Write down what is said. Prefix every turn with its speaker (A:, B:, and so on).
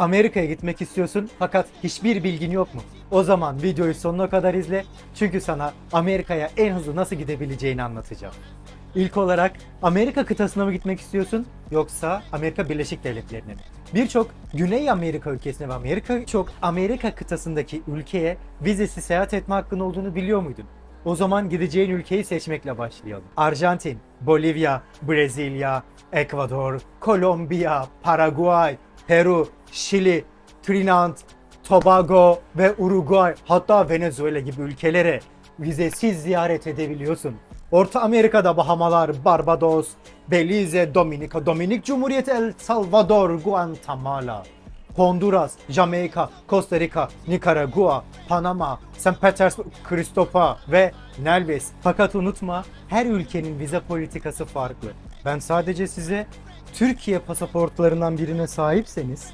A: Amerika'ya gitmek istiyorsun fakat hiçbir bilgin yok mu? O zaman videoyu sonuna kadar izle. Çünkü sana Amerika'ya en hızlı nasıl gidebileceğini anlatacağım. İlk olarak Amerika kıtasına mı gitmek istiyorsun yoksa Amerika Birleşik Devletleri'ne mi? Birçok Güney Amerika ülkesine ve Amerika çok Amerika kıtasındaki ülkeye vizesiz seyahat etme hakkın olduğunu biliyor muydun? O zaman gideceğin ülkeyi seçmekle başlayalım. Arjantin, Bolivya, Brezilya, Ekvador, Kolombiya, Paraguay, Peru, Şili, Trinidad, Tobago ve Uruguay hatta Venezuela gibi ülkelere vizesiz ziyaret edebiliyorsun. Orta Amerika'da Bahamalar, Barbados, Belize, Dominika, Dominik Cumhuriyeti, El Salvador, Guatemala, Honduras, Jamaika, Costa Rica, Nikaragua, Panama, St. Petersburg, Christopher ve Nelvis. Fakat unutma her ülkenin vize politikası farklı. Ben sadece size Türkiye pasaportlarından birine sahipseniz